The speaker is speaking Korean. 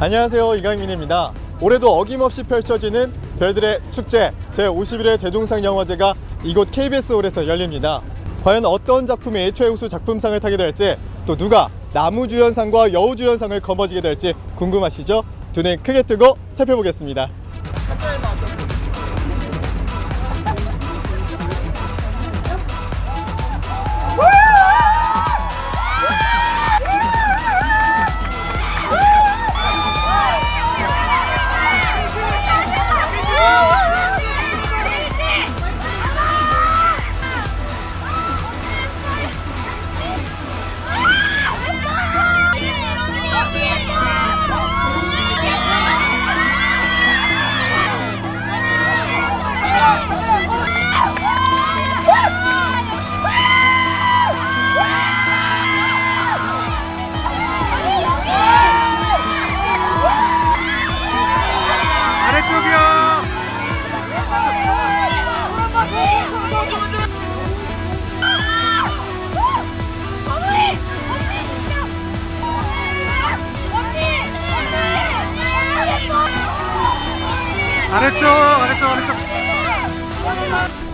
안녕하세요 이강민입니다. 올해도 어김없이 펼쳐지는 별들의 축제 제51회 대동상 영화제가 이곳 KBS홀에서 열립니다. 과연 어떤 작품이 최우수 작품상을 타게 될지 또 누가 나무주연상과 여우주연상을 거머쥐게 될지 궁금하시죠? 두눈 크게 뜨고 살펴보겠습니다. 아래쪽, 아래쪽, 아래쪽.